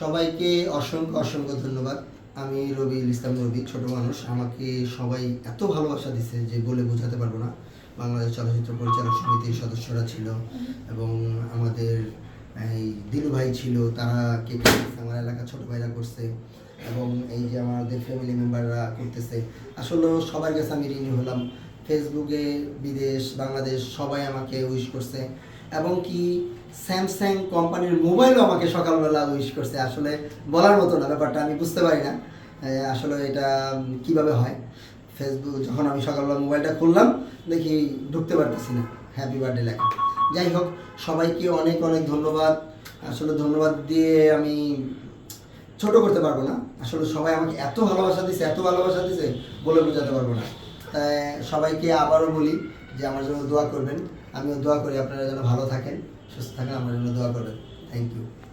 সবাইকে অসংখ্য অসংখ্য ধন্যবাদ। আমি রবিউল ইসলাম রবি ছোট মানুষ। আমাকে সবাই এত ভালোবাসা দিছে যে বলে বোঝাতে পারব না। বাংলাদেশ চলচ্চিত্র পরিচালক সমিতির সদস্যরা ছিল এবং আমাদের এই দিলু ভাই ছিল, তারা কে আমার এলাকা ছোট ভাইরা করছে এবং এই যে আমাদের ফ্যামিলি মেম্বাররা করতেছে। আসলে সবার কাছে আমি ঋণী হলাম। ফেসবুকে, বিদেশ, বাংলাদেশ, সবাই আমাকে উইশ করছে। এবং কি স্যামসাং কোম্পানির মোবাইলও আমাকে সকালবেলা উইশ করছে। আসলে বলার মতো না, ব্যাপারটা আমি বুঝতে পারি না। আসলে এটা কীভাবে হয়? ফেসবুক যখন আমি সকালবেলা মোবাইলটা খুললাম, দেখি ঢুকতে পারতেছি না। হ্যাপি বার্থডে লেখা। যাই হোক, সবাইকে অনেক অনেক ধন্যবাদ। আসলে ধন্যবাদ দিয়ে আমি ছোট করতে পারব না। আসলে সবাই আমাকে এত ভালোবাসা দিছে, এত ভালোবাসা দিছে বলে বোঝাতে পারব না। সবাইকে আবারও বলি যে আমার জন্য দোয়া করবেন। আমিও দোয়া করি আপনারা যেন ভালো থাকেন, সুস্থ থাকেন, আমার জন্য দোয়া করবেন। Thank you